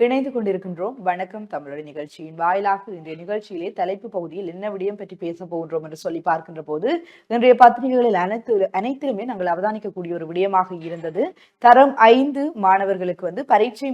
இணைந்து கொண்டிருக்கின்றோம். வணக்கம். தமிழர் நிகழ்ச்சியின் வாயிலாக இன்றைய நிகழ்ச்சியிலே தலைப்பு பகுதியில் என்ன விடயம் பற்றி பேச போகின்றோம் என்று சொல்லி பார்க்கின்ற போது இன்றைய பத்திரிகைகளில் அனைத்து அனைத்திலுமே நாங்கள் அவதானிக்கக்கூடிய ஒரு விடயமாக இருந்தது. தரம் ஐந்து மாணவர்களுக்கு வந்து பரீட்சை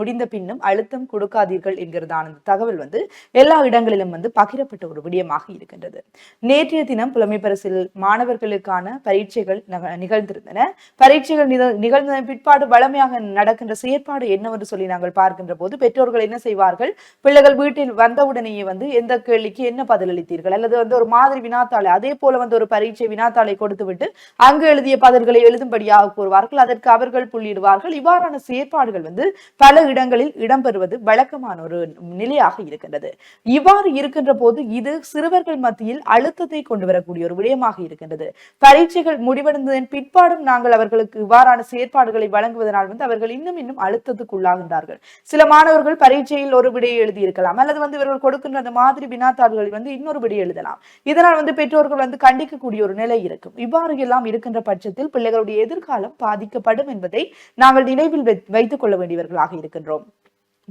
முடிந்த பின்னும் அழுத்தம் கொடுக்காதீர்கள் என்கிறதான அந்த தகவல் வந்து எல்லா இடங்களிலும் வந்து பகிரப்பட்ட ஒரு விடயமாக இருக்கின்றது. நேற்றைய தினம் புலமை பரிசில் மாணவர்களுக்கான பரீட்சைகள் நிகழ்ந்திருந்தன. பரீட்சைகள் நிகழ்ந்த பிற்பாடு வளமையாக நடக்கின்ற செயற்பாடு என்னவென்று சொல்லி நாங்கள் பார்க்கின்ற என்ற போது பெற்றோர்கள் என்ன செய்வார்கள்? பிள்ளைகள் வீட்டில் வந்தவுடனேயே வந்து எந்த கேள்விக்கு என்ன பதிலளித்தீர்கள்? அல்லது வந்து ஒரு மாதிரி வினாத்தாளை அதே போல வந்து ஒரு பரீட்சை வினாத்தாளை கொடுத்து விட்டு அங்கு எழுதிய பதில்களை எழுதும்படியாக கூறுவார்கள். அதற்கு அவர்கள் புள்ளிடுவார்கள் இவ்வாறான செயற்பாடுகள் வந்து பல இடங்களில் இடம்பெறுவது வழக்கமான ஒரு நிலையாக இருக்கின்றது. இவ்வாறு இருக்கின்ற போது இது சிறுவர்கள் மத்தியில் அழுத்தத்தை கொண்டு வரக்கூடிய ஒரு விடயமாக இருக்கின்றது. பரீட்சைகள் முடிவடைந்ததன் பிற்பாடும் நாங்கள் அவர்களுக்கு இவ்வாறான செயற்பாடுகளை வழங்குவதனால் வந்து அவர்கள் இன்னும் இன்னும் அழுத்தத்துக்கு உள்ளாகின்றார்கள் சில மாணவர்கள் பரீட்சையில் ஒரு விடையை எழுதியிருக்கலாம். அல்லது வந்து இவர்கள் கொடுக்கின்ற அந்த மாதிரி வினாத்தாள்களில் வந்து இன்னொரு விடை எழுதலாம். இதனால் வந்து பெற்றோர்கள் வந்து கண்டிக்கக்கூடிய ஒரு நிலை இருக்கும். இவ்வாறு எல்லாம் இருக்கின்ற பட்சத்தில் பிள்ளைகளுடைய எதிர்காலம் பாதிக்கப்படும் என்பதை நாங்கள் நினைவில் வை- வைத்துக் கொள்ள வேண்டியவர்களாக இருக்கின்றோம்.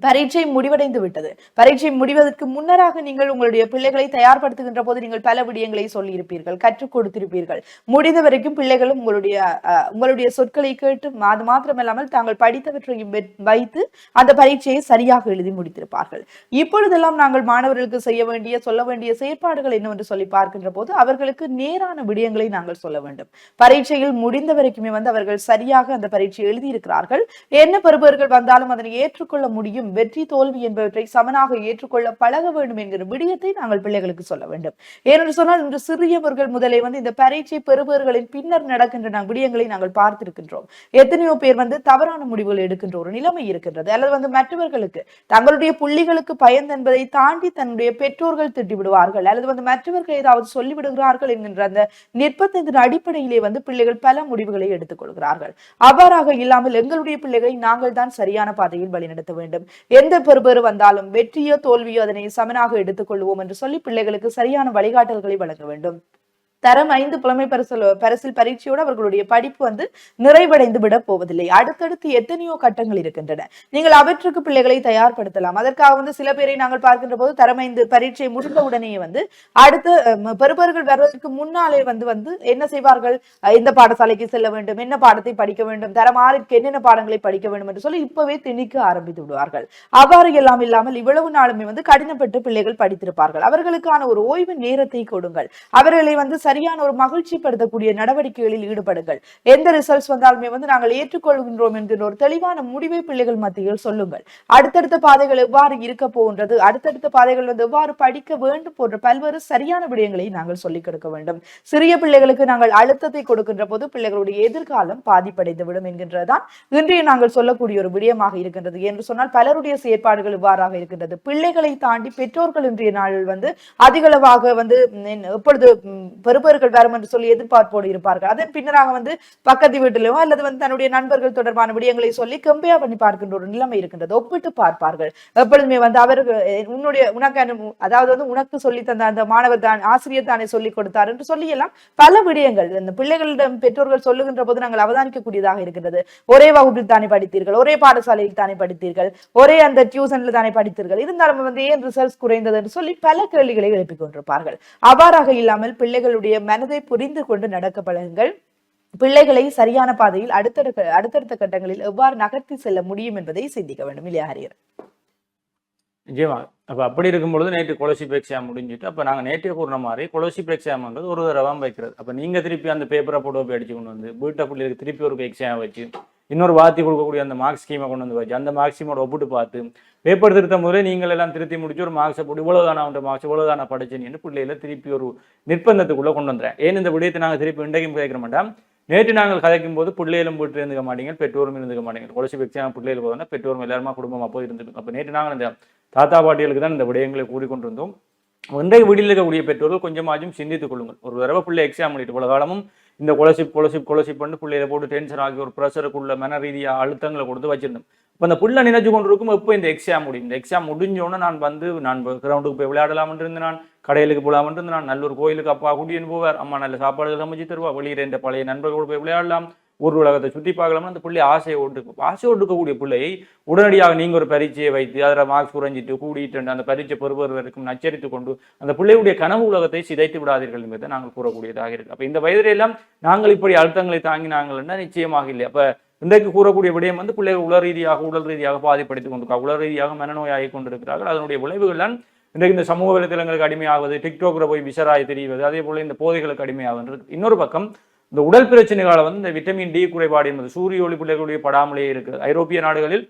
பரீட்சை முடிவடைந்து விட்டது. பரீட்சை முடிவதற்கு முன்னராக நீங்கள் உங்களுடைய பிள்ளைகளை தயார்படுத்துகின்ற போது நீங்கள் பல விடயங்களை சொல்லியிருப்பீர்கள் கற்றுக் கொடுத்திருப்பீர்கள். முடிந்த வரைக்கும் பிள்ளைகளும் உங்களுடைய உங்களுடைய சொற்களை கேட்டு அது மாத்திரமல்லாமல் தாங்கள் படித்தவற்றையும் வைத்து அந்த பரீட்சையை சரியாக எழுதி முடித்திருப்பார்கள். இப்பொழுதெல்லாம் நாங்கள் மாணவர்களுக்கு செய்ய வேண்டிய சொல்ல வேண்டிய செயற்பாடுகள் என்னவென்று சொல்லி பார்க்கின்ற போது அவர்களுக்கு நேரான விடயங்களை நாங்கள் சொல்ல வேண்டும். பரீட்சையில் முடிந்த வரைக்குமே வந்து அவர்கள் சரியாக அந்த பரீட்சை எழுதியிருக்கிறார்கள். என்ன பெறுபவர்கள் வந்தாலும் அதனை ஏற்றுக்கொள்ள முடியும் வெற்றி தோல்வி என்பவற்றை சமனாக ஏற்றுக்கொள்ள பழக வேண்டும் என்கிற விடயத்தை நாங்கள் பிள்ளைகளுக்கு சொல்ல வேண்டும். ஏனென்று சொன்னால் இன்று சிறியவர்கள் முதலே வந்து இந்த பரீட்சை பெறுபவர்களின் பின்னர் நடக்கின்ற விடயங்களை நாங்கள் பார்த்திருக்கின்றோம். எத்தனையோ பேர் வந்து தவறான முடிவுகள் எடுக்கின்ற ஒரு நிலைமை இருக்கின்றது. அல்லது வந்து மற்றவர்களுக்கு தங்களுடைய புள்ளிகளுக்கு பயந்து என்பதை தாண்டி தன்னுடைய பெற்றோர்கள் திட்டிவிடுவார்கள். அல்லது வந்து மற்றவர்கள் ஏதாவது சொல்லிவிடுகிறார்கள் என்கின்ற அந்த நிர்பந்தத்தின் அடிப்படையிலே வந்து பிள்ளைகள் பல முடிவுகளை எடுத்துக் கொள்கிறார்கள் அவ்வாறாக இல்லாமல் எங்களுடைய பிள்ளைகளை நாங்கள் தான் சரியான பாதையில் வழிநடத்த வேண்டும். எந்த பெறுபேறு வந்தாலும் வெற்றியோ தோல்வியோ அதனை சமனாக எடுத்துக்கொள்வோம் என்று சொல்லி பிள்ளைகளுக்கு சரியான வழிகாட்டல்களை வழங்க வேண்டும். தரம் ஐந்து புலமை பரிசல் பரிசில் பரீட்சையோடு அவர்களுடைய படிப்பு வந்து நிறைவடைந்து விட போவதில்லை. அடுத்தடுத்து எத்தனையோ கட்டங்கள் இருக்கின்றன. நீங்கள் அவற்றுக்கு பிள்ளைகளை தயார்படுத்தலாம். அதற்காக வந்து சில பேரை நாங்கள் பார்க்கின்ற போது தரம் ஐந்து பரீட்சை முடிந்த உடனேயே வந்து அடுத்த பெறுபர்கள் வருவதற்கு முன்னாலே வந்து வந்து என்ன செய்வார்கள்? எந்த இந்த பாடசாலைக்கு செல்ல வேண்டும்? என்ன பாடத்தை படிக்க வேண்டும்? தரம் ஆறுக்கு என்னென்ன பாடங்களை படிக்க வேண்டும் என்று சொல்லி இப்பவே திணிக்க ஆரம்பித்து விடுவார்கள். அவ்வாறு எல்லாம் இல்லாமல் இவ்வளவு நாளுமே வந்து கடினப்பட்டு பிள்ளைகள் படித்திருப்பார்கள். அவர்களுக்கான ஒரு ஓய்வு நேரத்தை கொடுங்கள். அவர்களை வந்து சரியான ஒரு மகிழ்ச்சிப்படுத்தக்கூடிய நடவடிக்கைகளில் ஈடுபடுங்கள். எந்த ரிசல்ட்ஸ் வந்தாலுமே வந்து நாங்கள் ஏற்றுக்கொள்கின்றோம் என்கிற ஒரு தெளிவான முடிவை பிள்ளைகள் மத்தியில் சொல்லுங்கள். அடுத்தடுத்த பாதைகள் எவ்வாறு இருக்க போகின்றது அடுத்தடுத்த பாதைகள் வந்து எவ்வாறு படிக்க வேண்டும் போன்ற பல்வேறு சரியான விடயங்களை நாங்கள் சொல்லிக் கொடுக்க வேண்டும். சிறிய பிள்ளைகளுக்கு நாங்கள் அழுத்தத்தை கொடுக்கின்ற போது பிள்ளைகளுடைய எதிர்காலம் பாதிப்படைந்து விடும் என்கின்றதுதான் இன்றைய நாங்கள் சொல்லக்கூடிய ஒரு விடயமாக இருக்கின்றது. என்று சொன்னால் பலருடைய செயற்பாடுகள் இவ்வாறாக இருக்கின்றது. பிள்ளைகளை தாண்டி பெற்றோர்கள் இன்றைய நாளில் வந்து அதிகளவாக வந்து எப்பொழுது பெரும் வருபவர்கள் வரும் என்று சொல்லி எதிர்பார்ப்போடு இருப்பார்கள். அதன் பின்னராக வந்து பக்கத்து வீட்டிலோ அல்லது வந்து தன்னுடைய நண்பர்கள் தொடர்பான விடயங்களை சொல்லி கம்பேர் பண்ணி பார்க்கின்ற ஒரு நிலைமை இருக்கின்றது. ஒப்பிட்டு பார்ப்பார்கள். எப்பொழுதுமே வந்து அவர்கள் உன்னுடைய உனக்கு அதாவது வந்து உனக்கு சொல்லி தந்த அந்த மாணவர் தான் ஆசிரியர் தானே சொல்லி கொடுத்தார் என்று சொல்லி எல்லாம் பல விடயங்கள். இந்த பிள்ளைகளிடம் பெற்றோர்கள் சொல்லுகின்ற போது நாங்கள் அவதானிக்கக்கூடியதாக இருக்கின்றது. ஒரே வகுப்பில் தானே படித்தீர்கள் ஒரே பாடசாலையில் தானே படித்தீர்கள் ஒரே அந்த டியூசன்ல தானே படித்தீர்கள் இருந்தாலும் வந்து ஏன் ரிசல்ட்ஸ் குறைந்தது என்று சொல்லி பல கேள்விகளை எழுப்பிக் கொண்டிருப்பார்கள். அவ்வாறாக இல்லாமல் பிள்ளைகளுடைய மனதை புரிந்து கொண்டு நடக்க பழகுங்கள். பிள்ளைகளை சரியான பாதையில் அடுத்தடுத்த அடுத்தடுத்த கட்டங்களில் எவ்வாறு நகர்த்தி செல்ல முடியும் என்பதை சிந்திக்க வேண்டும். இல்லையா ஹரியர்? நிச்சயமா. அப்ப அப்படி இருக்கும்பொழுது நேற்று கொலோசிப் எக்ஸாம் முடிஞ்சிட்டு அப்ப நாங்க நேற்றே கூறின மாதிரி கொலோசிப் எக்ஸாம்ன்றது ஒரு தடவை வைக்கிறது. அப்ப நீங்க திருப்பி அந்த பேப்பரை போட்டு போய் அடிச்சு கொண்டு வந்து வீட்டை பிள்ளைகளுக்கு திருப்பி ஒரு எக்ஸாம் வச்சு இன்னொரு வாத்தி கொடுக்கக்கூடிய அந்த மார்க் ஸ்கீமை கொண்டு வந்து வச்சு அந்த மார்க் ஸ்கீமோட ஒப்பிட்டு பார்த்து பேப்பர் திருத்த முதலே நீங்கள் எல்லாம் திருத்தி முடிச்சு ஒரு மார்க்ஸை போட்டு இவ்வளோதானா அவன் மார்க்ஸ் இவ்வளோதானா படிச்சேன்னு பிள்ளையில திருப்பி ஒரு நிர்பந்தத்துக்குள்ளே கொண்டு வந்துறேன் ஏன் இந்த விடயத்தை நாங்கள் திருப்பி இன்றைக்கும் கேட்க மாட்டோம் நேற்று நாங்கள் கதைக்கும் போது பிள்ளையிலும் போட்டு இருந்துக்க மாட்டீங்க பெற்றோரும் இருந்துக்க மாட்டீங்க கொலசி எக்ஸாம் பிள்ளைகள் போதுனா பெற்றோரும் எல்லாருமா குடும்பமாக போய் இருந்துட்டு அப்போ நேற்று நாங்கள் இந்த தாத்தா பாட்டிகளுக்கு தான் இந்த விடயங்களை கூறிக்கொண்டிருந்தோம். ஒன்றை வீட்டில் இருக்கக்கூடிய பெற்றோர்கள் கொஞ்சமாச்சும் சிந்தித்துக் கொள்ளுங்கள். ஒரு தடவை பிள்ளை எக்ஸாம் பண்ணிட்டு இவ்வளோ காலமும் இந்த கொலசிப் கொலசிப் கொலசிப் பண்ணி பிள்ளையில போட்டு டென்ஷன் ஆகி ஒரு ப்ரெஷருக்குள்ள மன ரீதியாக அழுத்தங்களை கொடுத்து வச்சிருந்தோம். இப்போ அந்த புள்ள நினைச்சு கொண்டிருக்கும் எப்போ இந்த எக்ஸாம் முடியும் இந்த எக்ஸாம் முடிஞ்சோடனே நான் வந்து நான் கிரவுண்டுக்கு போய் விளையாடலாம்னு இருந்து நான். கடையிலுக்கு போகலாம்னு இருந்து நான். நல்ல ஒரு கோயிலுக்கு அப்பா கூட்டின்னு போவார். அம்மா நல்ல சாப்பாடுகள் சமைச்சு தருவா வெளியில என்ற பழைய நண்பர்களோடு போய் விளையாடலாம். ஊர் உலகத்தை சுற்றி பார்க்கலாம்னு அந்த பிள்ளை ஆசையை ஓட்டு ஆசை ஒட்டுக்கக்கூடிய பிள்ளையை உடனடியாக நீங்கள் ஒரு பரீட்சையை வைத்து அதில் மார்க்ஸ் குறைஞ்சிட்டு கூடிட்டு அந்த பரீட்சை பெறுபவர் நச்சரித்து கொண்டு அந்த பிள்ளையுடைய கனவு உலகத்தை சிதைத்து விடாதீர்கள் என்பதை நாங்கள் கூறக்கூடியதாக இருக்குது அப்போ இந்த வயதிலெல்லாம் நாங்கள் இப்படி அழுத்தங்களை தாங்கினாங்கள்னா நிச்சயமாக இல்லை. அப்போ இன்றைக்கு கூறக்கூடிய விடயம் வந்து பிள்ளைகள் உள ரீதியாக உடல் ரீதியாக பாதிப்படுத்திக் கொண்டிருக்காங்க உடல் ரீதியாக மனநோயாகி கொண்டிருக்கிறார்கள். அதனுடைய விளைவுகள் தான் இன்றைக்கு இந்த சமூக வலைதளங்களுக்கு அடிமையாவது டிக்டாக்ல போய் விசராய் தெரிவது அதே போல இந்த போதைகளுக்கு அடிமையாவது இன்னொரு பக்கம் இந்த உடல் பிரச்சனைகளால் வந்து இந்த விட்டமின் டி குறைபாடு என்பது சூரிய ஒளி பிள்ளைகளுடைய படாமலே இருக்குது. ஐரோப்பிய நாடுகளில்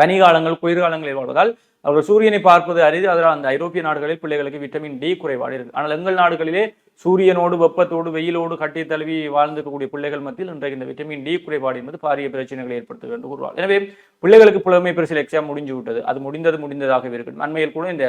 பனிகாலங்கள் குளிர்காலங்களில் வாழ்வதால் அவர்கள் சூரியனை பார்ப்பது அரிது. அதனால் அந்த ஐரோப்பிய நாடுகளில் பிள்ளைகளுக்கு விட்டமின் டி குறைபாடு இருக்கு ஆனால் எங்கள் நாடுகளிலே சூரியனோடு வெப்பத்தோடு வெயிலோடு கட்டி தழுவி வாழ்ந்திருக்கக்கூடிய பிள்ளைகள் மத்தியில் இன்றைக்கு இந்த விட்டமின் டி குறைபாடு என்பது பாரிய பிரச்சனைகளை ஏற்படுத்துகிறது என்று கூறுவார் எனவே பிள்ளைகளுக்கு புலமை பரிசில் எக்ஸாம் முடிஞ்சு விட்டது அது முடிந்தது முடிந்ததாகவே இருக்கும். அண்மையில் கூட இந்த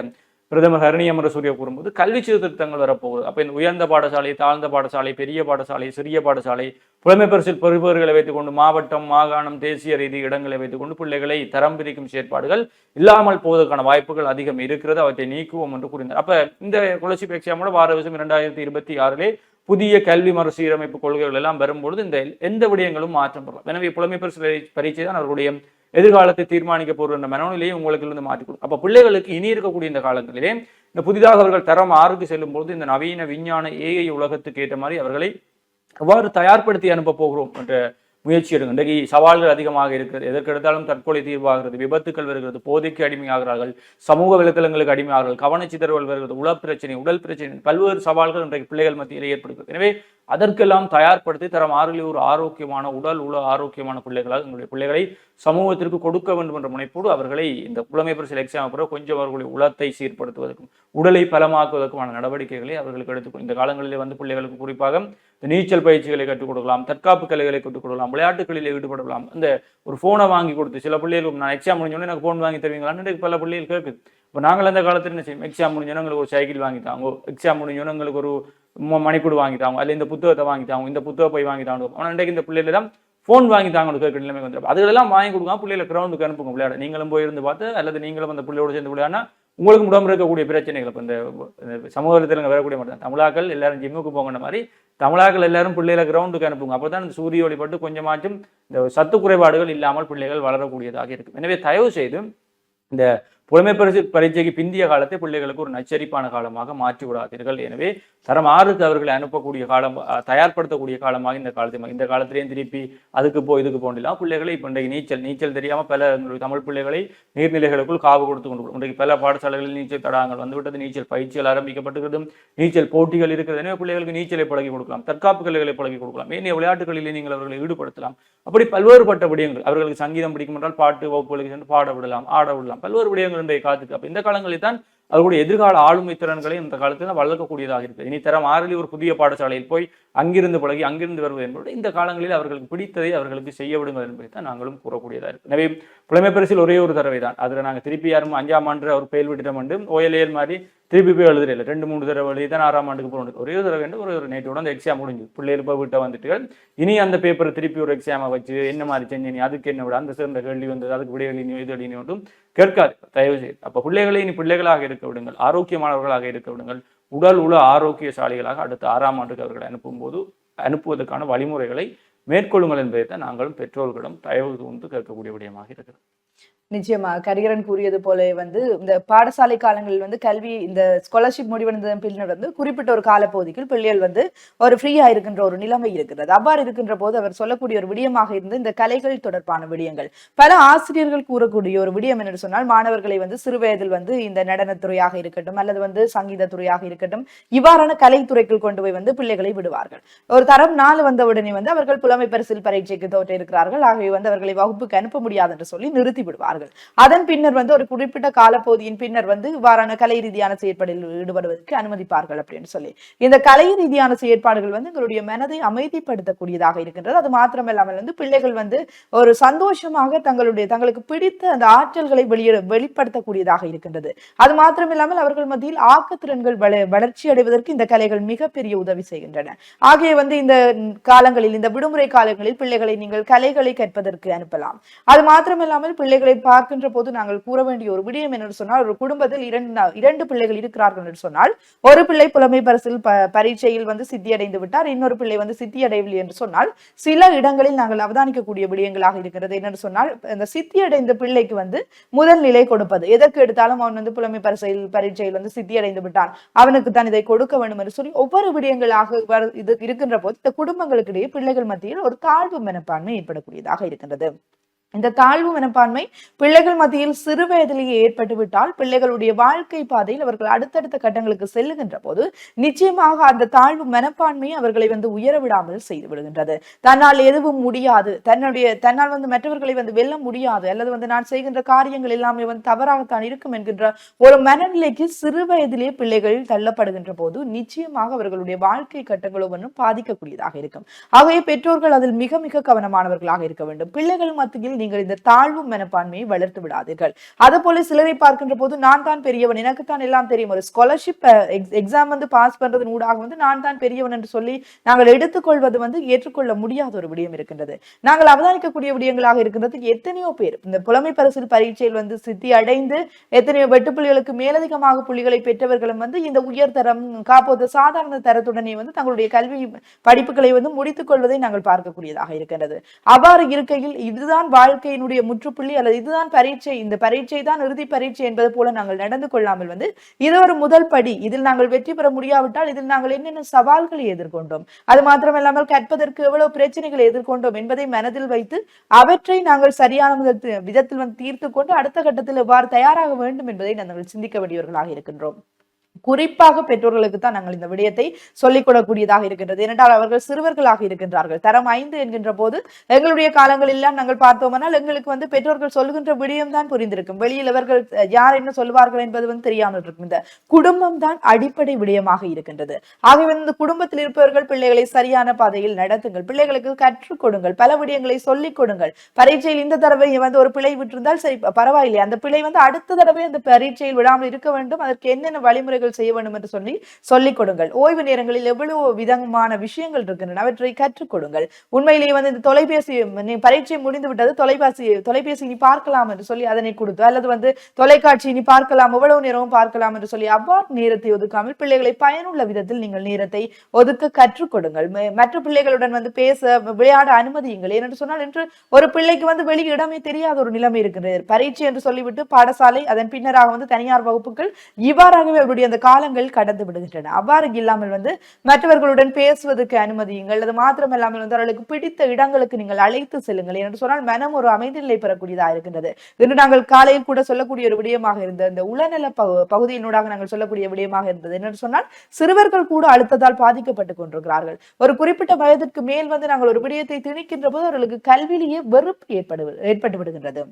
பிரதமர் ஹரணி அமரசூரிய கூறும்போது கல்வி சீர்திருத்தங்கள் வரப்போகுது. அப்போ இந்த உயர்ந்த பாடசாலை தாழ்ந்த பாடசாலை பெரிய பாடசாலை சிறிய பாடசாலை புலமை பரிசில் பெறுபவர்களை வைத்துக்கொண்டு மாவட்டம் மாகாணம் தேசிய ரீதி இடங்களை வைத்துக்கொண்டு பிள்ளைகளை தரம் பிரிக்கும் செயற்பாடுகள் இல்லாமல் போவதற்கான வாய்ப்புகள் அதிகம் இருக்கிறது. அவற்றை நீக்குவோம் என்று கூறினார். அப்போ இந்த குலசி எக்ஸாமோட வார வருஷம் இரண்டாயிரத்தி இருபத்தி ஆறிலே புதிய கல்வி மறுசீரமைப்பு கொள்கைகள் எல்லாம் வரும்பொழுது இந்த எந்த விடயங்களும் மாற்றம் பெறலாம். எனவே புலமை பரிசு பரீட்சை தான் அவர்களுடைய எதிர்காலத்தை தீர்மானிக்க போகிற அந்த மனநிலையை உங்களுக்கு இருந்து மாற்றி கொடுக்கும் அப்போ பிள்ளைகளுக்கு இனி இருக்கக்கூடிய இந்த காலங்களிலே இந்த புதிதாக அவர்கள் தரம் ஆறுக்கு செல்லும் பொழுது இந்த நவீன விஞ்ஞான ஏஐ உலகத்துக்கு ஏற்ற மாதிரி அவர்களை எவ்வாறு தயார்படுத்தி அனுப்ப போகிறோம் என்ற முயற்சி எடுங்க. இன்றைக்கு சவால்கள் அதிகமாக இருக்கிறது. எதற்கெடுத்தாலும் தற்கொலை தீர்வாகிறது. விபத்துக்கள் வருகிறது. போதைக்கு அடிமையாகிறார்கள். சமூக விளக்கலங்களுக்கு அடிமையாகிறார்கள். கவனச்சிதறல் வருகிறது. உள பிரச்சனை உடல் பிரச்சனை பல்வேறு சவால்கள் இன்றைக்கு பிள்ளைகள் மத்தியில் ஏற்படுகிறது. எனவே அதற்கெல்லாம் தயார்படுத்தி தரம் ஆறுகளில் ஒரு ஆரோக்கியமான உடல் உள ஆரோக்கியமான பிள்ளைகளால் உங்களுடைய பிள்ளைகளை சமூகத்திற்கு கொடுக்க வேண்டும் என்ற முனைப்போடு அவர்களை இந்த புலமை சில எக்ஸாம் பிறகு கொஞ்சம் அவர்களுடைய உளத்தை சீர்படுத்துவதற்கும் உடலை பலமாக்குவதற்குமான நடவடிக்கைகளை அவர்களுக்கு எடுத்துக்கொள்ளும் இந்த காலங்களிலே வந்து பிள்ளைகளுக்கு குறிப்பாக இந்த நீச்சல் பயிற்சிகளை கற்றுக் கொடுக்கலாம் தற்காப்பு கலைகளை கற்றுக் கொடுக்கலாம் விளையாட்டுகளில் ஈடுபடலாம். இந்த ஒரு ஃபோனை வாங்கி கொடுத்து சில பிள்ளைகளுக்கு நான் எக்ஸாம் முடிஞ்சோடனே எனக்கு ஃபோன் வாங்கி தருவீங்களான்னு பல பிள்ளைகள் கேட்குது. இப்போ நாங்கள் அந்த காலத்தில் என்ன செய்யும் எக்ஸாம் முடிஞ்சோன்னா எங்களுக்கு ஒரு சைக்கிள் வாங்கி எக்ஸாம் முடிஞ்சோன்னா எங்களுக்கு ஒரு மணிக்கூடு வாங்கி தாங்க இந்த புத்தகத்தை வாங்கி இந்த புத்தகம் போய் வாங்கி ஆனால் இன்றைக்கு இந்த பிள்ளைகள் தான் ஃபோன் வாங்கி தாங்க கேட்குற நிலைமை வந்துடும் அதுகளெல்லாம் வாங்கி கொடுக்காம பிள்ளைகளை கிரவுண்டுக்கு அனுப்புங்க விளையாட. நீங்களும் போயிருந்து பார்த்து அல்லது நீங்களும் அந்த பிள்ளையோட சேர்ந்து விளையாடினா உங்களுக்கு உடம்பு இருக்கக்கூடிய பிரச்சனைகள் இப்போ இந்த சமூகத்தில் வரக்கூடிய மாட்டேன் தமிழாக்கள் எல்லாரும் ஜிம்முக்கு போங்கிற மாதிரி தமிழாக்கள் எல்லாரும் பிள்ளைகளை கிரவுண்டுக்கு அனுப்புங்க. அப்போ தான் இந்த சூரிய ஒளிப்பட்டு கொஞ்சமாச்சும் இந்த சத்து குறைபாடுகள் இல்லாமல் பிள்ளைகள் வளரக்கூடியதாக இருக்கும். எனவே தயவு செய்து இந்த புலமை பரிசு பரீட்சைக்கு பிந்திய காலத்தை பிள்ளைகளுக்கு ஒரு நச்சரிப்பான காலமாக மாற்றி விடாதீர்கள். எனவே தரம் ஆறுக்கு அவர்களை அனுப்பக்கூடிய காலம் தயார்படுத்தக்கூடிய காலமாக இந்த காலத்தை இந்த காலத்திலேயும் திருப்பி அதுக்கு போ இதுக்கு போகலாம் பிள்ளைகளை இப்போ இன்றைக்கு நீச்சல் நீச்சல் தெரியாமல் பல தமிழ் பிள்ளைகளை நீர்நிலைகளுக்குள் காவு கொடுத்து கொண்டு இன்றைக்கு பல பாடசாலைகளில் நீச்சல் தடாகங்கள் வந்துவிட்டது. நீச்சல் பயிற்சிகள் ஆரம்பிக்கப்பட்டுகிறது. நீச்சல் போட்டிகள் இருக்கிறது. எனவே பிள்ளைகளுக்கு நீச்சலை பழகி கொடுக்கலாம். தற்காப்பு கலைகளை பழகி கொடுக்கலாம். ஏனைய விளையாட்டுகளிலே நீங்கள் அவர்களை ஈடுபடுத்தலாம். அப்படி பல்வேறுபட்ட விடயங்கள். அவர்களுக்கு சங்கீதம் பிடிக்கும் என்றால் பாட்டு வகுப்புகளுக்கு சென்று பாட விடலாம் ஆட விடலாம். பல்வேறு விடயங்கள் இன்றைய காலத்துக்கு அப்போ இந்த காலங்களில் தான் அவர்களுடைய எதிர்கால ஆளுமை திறன்களை இந்த காலத்தில் தான் வளர்க்கக்கூடியதாக இருக்குது இனி தரம் ஆறில் ஒரு புதிய பாடசாலையில் போய் அங்கிருந்து பழகி அங்கிருந்து வருவது என்பது இந்த காலங்களில் அவர்களுக்கு பிடித்ததை அவர்களுக்கு செய்ய விடுங்கள் என்பதை தான் நாங்களும் கூறக்கூடியதாக இருக்குது எனவே புலமை பரிசில் ஒரே ஒரு தடவை தான். அதில் நாங்கள் திருப்பி யாரும் அஞ்சாம் ஆண்டு அவர் பெயல் விட்டுட்டோம் என்று ஓஎல்ஏ மாதிரி திருப்பி போய் எழுதுறதில்லை. ரெண்டு மூணு தடவை எழுதி தான் ஆறாம் ஆண்டுக்கு போகணும் ஒரே ஒரு தடவை வேண்டும் ஒரு ஒரு நேற்றோட அந்த எக்ஸாம் முடிஞ்சு. பிள்ளைகள் போய் விட்ட வந்துட்டு இனி அந்த பேப்பரை திருப்பி ஒரு எக்ஸாமை வச்சு என்ன மாதிரி செஞ்சு நீ அதுக்கு என்ன விட அந்த சேர்ந்த கேள்வி வந்தது அதுக்கு விடைகள் இது அடினி கேட்காது. தயவு செய்து. அப்ப பிள்ளைகளை இனி பிள்ளைகளாக இருக்க விடுங்கள். ஆரோக்கியமானவர்களாக இருக்க விடுங்கள். உடல் உள ஆரோக்கியசாலிகளாக அடுத்த ஆறாம் ஆண்டுக்கு அவர்களை அனுப்பும்போது அனுப்புவதற்கான வழிமுறைகளை மேற்கொள்ளுங்கள் என்பதை தான் நாங்களும் பெற்றோர்களிடம் தயவு கூர்ந்து கேட்கக்கூடிய விடயமாக இருக்கிறது நிச்சயமா கரிகரன் கூறியது போல வந்து இந்த பாடசாலை காலங்களில் வந்து கல்வி இந்த ஸ்காலர்ஷிப் முடிவடைந்ததன் பின்னர் வந்து குறிப்பிட்ட ஒரு காலப்பகுதிக்குள் பிள்ளைகள் வந்து ஒரு ஃப்ரீயா இருக்கின்ற ஒரு நிலைமை இருக்கிறது. அவ்வாறு இருக்கின்ற போது அவர் சொல்லக்கூடிய ஒரு விடயமாக இருந்து இந்த கலைகள் தொடர்பான விடயங்கள். பல ஆசிரியர்கள் கூறக்கூடிய ஒரு விடயம் என்று சொன்னால் மாணவர்களை வந்து சிறுவயதில் வந்து இந்த நடனத்துறையாக இருக்கட்டும் அல்லது வந்து சங்கீத துறையாக இருக்கட்டும் இவ்வாறான கலைத்துறைக்குள் கொண்டு போய் வந்து பிள்ளைகளை விடுவார்கள். ஒரு தரம் நாலு வந்த உடனே வந்து அவர்கள் புலமை பரிசில் பரீட்சைக்கு தோற்ற இருக்கிறார்கள் ஆகவே வந்து அவர்களை வகுப்புக்கு அனுப்ப முடியாது என்று சொல்லி நிறுத்தி விடுவார்கள். அதன் பின்னர் வந்து ஒரு குறிப்பிட்ட காலப்பகுதியின் பின்னர் வந்து இவ்வாறான கலை ரீதியான செயற்பாடில் ஈடுபடுவதற்கு அனுமதிப்பார்கள் அப்படின்னு சொல்லி. இந்த கலை ரீதியான செயற்பாடுகள் வந்து எங்களுடைய மனதை அமைதிப்படுத்தக்கூடியதாக இருக்கின்றது. அது மாத்திரமல்லாமல் வந்து பிள்ளைகள் வந்து ஒரு சந்தோஷமாக தங்களுடைய தங்களுக்கு பிடித்த அந்த ஆற்றல்களை வெளியிட வெளிப்படுத்தக்கூடியதாக இருக்கின்றது. அது மாத்திரமில்லாமல் அவர்கள் மத்தியில் ஆக்கத்திறன்கள் வள வளர்ச்சி அடைவதற்கு இந்த கலைகள் மிகப்பெரிய உதவி செய்கின்றன. ஆகிய வந்து இந்த காலங்களில் இந்த விடுமுறை காலங்களில் பிள்ளைகளை நீங்கள் கலைகளை கற்பதற்கு அனுப்பலாம். அது மாத்திரமில்லாமல் பிள்ளைகளை பார்க்கின்ற போது நாங்கள் கூற வேண்டிய ஒரு விடயம் என்று சொன்னால் ஒரு குடும்பத்தில் இரண்டு இரண்டு பிள்ளைகள் இருக்கிறார்கள் என்று சொன்னால் ஒரு பிள்ளை புலமை பரிசில் பரீட்சையில் வந்து சித்தியடைந்து விட்டார் இன்னொரு பிள்ளை வந்து சித்தியடையவில்லை என்று சொன்னால் சில இடங்களில் நாங்கள் அவதானிக்கக்கூடிய விடயங்களாக இருக்கிறது என்னென்னு சொன்னால் இந்த சித்தியடைந்த பிள்ளைக்கு வந்து முதல் நிலை கொடுப்பது. எதற்கு எடுத்தாலும் அவன் வந்து புலமை பரிசையில் பரீட்சையில் வந்து சித்தியடைந்து விட்டான். அவனுக்கு தான் இதை கொடுக்க வேண்டும் என்று சொல்லி ஒவ்வொரு விடயங்களாக இது இருக்கின்ற போது இந்த குடும்பங்களுக்கிடையே பிள்ளைகள் மத்தியில் ஒரு தாழ்வு மனப்பான்மை ஏற்படக்கூடியதாக இருக்கின்றது. இந்த தாழ்வு மனப்பான்மை பிள்ளைகள் மத்தியில் சிறு வயதிலேயே ஏற்பட்டு விட்டால் பிள்ளைகளுடைய வாழ்க்கை பாதையில் அவர்கள் அடுத்தடுத்த கட்டங்களுக்கு செல்லுகின்ற போது நிச்சயமாக அந்த தாழ்வு மனப்பான்மை அவர்களை வந்து உயர விடாமல் செய்து விடுகின்றது. தன்னால் எதுவும் முடியாது. தன்னுடைய தன்னால் வந்து மற்றவர்களை வந்து வெல்ல முடியாது. அல்லது வந்து நான் செய்கின்ற காரியங்கள் எல்லாமே வந்து தவறாகத்தான் இருக்கும் என்கின்ற ஒரு மனநிலைக்கு சிறு வயதிலே பிள்ளைகள் தள்ளப்படுகின்ற போது நிச்சயமாக அவர்களுடைய வாழ்க்கை கட்டங்களோ ஒன்றும் பாதிக்கக்கூடியதாக இருக்கும். ஆகவே பெற்றோர்கள் அதில் மிக மிக கவனமானவர்களாக இருக்க வேண்டும். பிள்ளைகள் மத்தியில் நீங்கள் இந்த தாழ்வு மனப்பான்மையை வளர்த்து விடாதீர்கள். அது போல சிலரை பார்க்கின்ற போது நான் தான் பெரியவன் எனக்கு தான் எல்லாம் தெரியும். ஒரு ஸ்காலர்ஷிப் எக்ஸாம் வந்து பாஸ் பண்றதன் ஊடாக வந்து நான் தான் பெரியவன் என்று சொல்லி நாங்கள் எடுத்துக்கொள்வது வந்து ஏற்றுக்கொள்ள முடியாத ஒரு விடயம் இருக்கின்றது. நாங்கள் அவதானிக்கக்கூடிய விடயங்களாக இருக்கின்றது எத்தனையோ பேர். இந்த புலமை பரிசில் பரீட்சையில் வந்து சித்தி அடைந்து எத்தனையோ வெட்டுப்புள்ளிகளுக்கு மேலதிகமாக புள்ளிகளை பெற்றவர்களும் வந்து இந்த உயர்தரம் காப்போது சாதாரண தரத்துடனே வந்து தங்களுடைய கல்வி படிப்புகளை வந்து முடித்துக் கொள்வதை நாங்கள் பார்க்கக்கூடியதாக இருக்கின்றது. அவ்வாறு இருக்கையில் இதுதான் வாழ்க்கையினுடைய முற்றுப்புள்ளி அல்லது இதுதான் பரீட்சை. இந்த பரீட்சை தான் இறுதி பரீட்சை என்பது போல நாங்கள் நடந்து கொள்ளாமல் வந்து இது ஒரு முதல் படி. இதில் நாங்கள் வெற்றி பெற முடியாவிட்டால் இதில் நாங்கள் என்னென்ன சவால்களை எதிர்கொண்டோம்? அது மாத்திரமல்லாமல் கற்பதற்கு எவ்வளவு பிரச்சனைகளை எதிர்கொண்டோம் என்பதை மனதில் வைத்து அவற்றை நாங்கள் சரியான விதத்தில் விதத்தில் வந்து தீர்த்து கொண்டு அடுத்த கட்டத்தில் எவ்வாறு தயாராக வேண்டும் என்பதை நாங்கள் சிந்திக்க வேண்டியவர்களாக இருக்கின்றோம். குறிப்பாக பெற்றோர்களுக்கு தான் நாங்கள் இந்த விடயத்தை சொல்லிக் கொடுக்கக்கூடியதாக இருக்கின்றது. ஏனென்றால் அவர்கள் சிறுவர்களாக இருக்கின்றார்கள். தரம் ஐந்து என்கின்ற போது எங்களுடைய காலங்களெல்லாம் நாங்கள் பார்த்தோம்னால் எங்களுக்கு வந்து பெற்றோர்கள் சொல்லுகின்ற விடயம் தான் புரிந்திருக்கும். வெளியில் அவர்கள் யார் என்ன சொல்வார்கள் என்பது வந்து தெரியாமல் இருக்கும். இந்த குடும்பம் தான் அடிப்படை விடயமாக இருக்கின்றது. ஆகவே இந்த குடும்பத்தில் இருப்பவர்கள் பிள்ளைகளை சரியான பாதையில் நடத்துங்கள். பிள்ளைகளுக்கு கற்றுக் கொடுங்கள். பல விடயங்களை சொல்லிக் கொடுங்கள். பரீட்சையில் இந்த தடவை வந்து ஒரு பிழை விட்டிருந்தால் சரி பரவாயில்லை அந்த பிழை வந்து அடுத்த தடவை அந்த பரீட்சையில் விடாமல் இருக்க வேண்டும். அதற்கு என்னென்ன வழிமுறைகள் செய்ய வேண்டும் என்று சொல்லி சொல்லிக் கொடுங்கள். ஓய்வு நேரங்களில் எவ்வளவு விதமான விஷயங்கள் இருக்கின்றன அவற்றை கற்றுக் கொடுங்கள். உண்மையிலேயே வந்து இந்த தொலைபேசி பரீட்சை முடிந்து விட்டது தொலைபேசி தொலைபேசி இனி பார்க்கலாம் என்று சொல்லி அதனை கொடுத்து அல்லது வந்து தொலைக்காட்சி இனி பார்க்கலாம் எவ்வளவு நேரமும் பார்க்கலாம் என்று சொல்லி அவ்வாறு நேரத்தை ஒதுக்காமல் பிள்ளைகளை பயனுள்ள விதத்தில் நீங்கள் நேரத்தை ஒதுக்க கற்றுக் கொடுங்கள். மற்ற பிள்ளைகளுடன் வந்து பேச விளையாட அனுமதியுங்கள். ஏனென்று சொன்னால் இன்று ஒரு பிள்ளைக்கு வந்து வெளி இடமே தெரியாத ஒரு நிலைமை இருக்கிறது பரீட்சை என்று சொல்லிவிட்டு பாடசாலை அதன் பின்னராக வந்து தனியார் வகுப்புகள் இவ்வாறாகவே அவருடைய அந்த காலங்கள் கடந்து விடுகின்றன. அவ்வாறு இல்லாமல் வந்து மற்றவர்களுடன் பேசுவதற்கு அனுமதியுங்கள். அது மாத்திரமல்லாமல் வந்து அவர்களுக்கு பிடித்த இடங்களுக்கு நீங்கள் அழைத்து செல்லுங்கள். என்று சொன்னால் மனம் ஒரு அமைதி நிலை பெறக்கூடியதாக இருக்கின்றது. இன்று நாங்கள் காலையில் கூட சொல்லக்கூடிய ஒரு விடயமாக இருந்த இந்த உளநல பகுதியினூடாக நாங்கள் சொல்லக்கூடிய விடயமாக இருந்தது. என்னென்னு சொன்னால் சிறுவர்கள் கூட அழுத்தத்தால் பாதிக்கப்பட்டு கொண்டிருக்கிறார்கள். ஒரு குறிப்பிட்ட வயதிற்கு மேல் வந்து நாங்கள் ஒரு விடயத்தை திணிக்கின்ற போது அவர்களுக்கு கல்வியிலேயே வெறுப்பு ஏற்படு ஏற்பட்டு விடுகின்றது.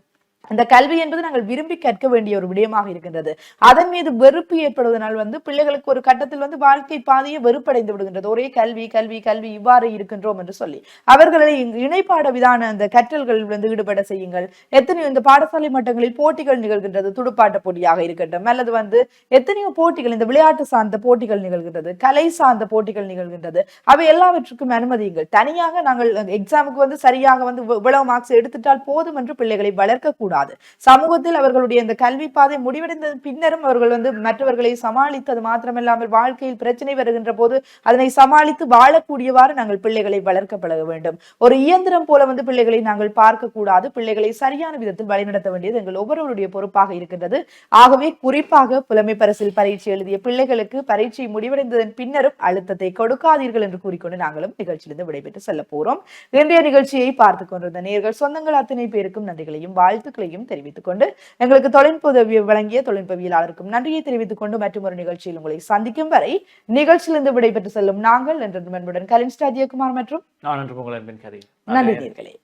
அந்த கல்வி என்பது நாங்கள் விரும்பி கற்க வேண்டிய ஒரு விடயமாக இருக்கின்றது. அதன் மீது வெறுப்பு ஏற்படுவதனால் வந்து பிள்ளைகளுக்கு ஒரு கட்டத்தில் வந்து வாழ்க்கை பாதையை வெறுப்படைந்து விடுகின்றது. ஒரே கல்வி கல்வி கல்வி இவ்வாறு இருக்கின்றோம் என்று சொல்லி. அவர்களை இணைப்பாட விதான அந்த கற்றல்கள் வந்து ஈடுபட செய்யுங்கள். எத்தனையோ இந்த பாடசாலை மட்டங்களில் போட்டிகள் நிகழ்கின்றது. துடுப்பாட்ட போட்டியாக இருக்கட்டும் அல்லது வந்து எத்தனையோ போட்டிகள் இந்த விளையாட்டு சார்ந்த போட்டிகள் நிகழ்கின்றது. கலை சார்ந்த போட்டிகள் நிகழ்கின்றது. அவை எல்லாவற்றுக்கும் அனுமதியுங்கள் தனியாக நாங்கள் எக்ஸாமுக்கு வந்து சரியாக வந்து இவ்வளவு மார்க்ஸ் எடுத்துட்டால் போதும் என்று பிள்ளைகளை வளர்க்கக்கூடாது. கூடாது சமூகத்தில் அவர்களுடைய இந்த கல்வி பாதை முடிவடைந்த பின்னரும் அவர்கள் வந்து மற்றவர்களை சமாளித்து அது மாத்திரமில்லாமல் வாழ்க்கையில் பிரச்சனை வருகின்ற போது அதனை சமாளித்து வாழக்கூடியவாறு நாங்கள் பிள்ளைகளை வளர்க்க பழக வேண்டும். ஒரு இயந்திரம் போல வந்து பிள்ளைகளை நாங்கள் பார்க்க கூடாது. பிள்ளைகளை சரியான விதத்தில் வழிநடத்த வேண்டியது எங்கள் ஒவ்வொருவருடைய பொறுப்பாக இருக்கின்றது. ஆகவே குறிப்பாக புலமை பரிசில் பரீட்சை எழுதிய பிள்ளைகளுக்கு பரீட்சை முடிவடைந்ததன் பின்னரும் அழுத்தத்தை கொடுக்காதீர்கள் என்று கூறிக்கொண்டு நாங்களும் நிகழ்ச்சியிலிருந்து விடைபெற்று செல்ல போறோம். இன்றைய நிகழ்ச்சியை பார்த்து கொண்டிருந்த நேர்கள் சொந்தங்கள் அத்தனை பேருக்கும் நன்றிகளையும் வாழ்த்துக்களையும் தெரிவித்துக் கொண்டு எங்களுக்கு தொழில்நுட்ப வழங்கிய தொழில்நுட்பவியலாளருக்கும் நன்றியை தெரிவித்துக் கொண்டு மற்றும் ஒரு நிகழ்ச்சியில் உங்களை சந்திக்கும் வரை நிகழ்ச்சியிலிருந்து விடைபெற்று செல்லும் நாங்கள் என்று அன்புடன் கலின் ஸ்டாஜியகுமார் மற்றும் நான் என்று உங்கள் அன்பின் கதை நன்றி நேர்களே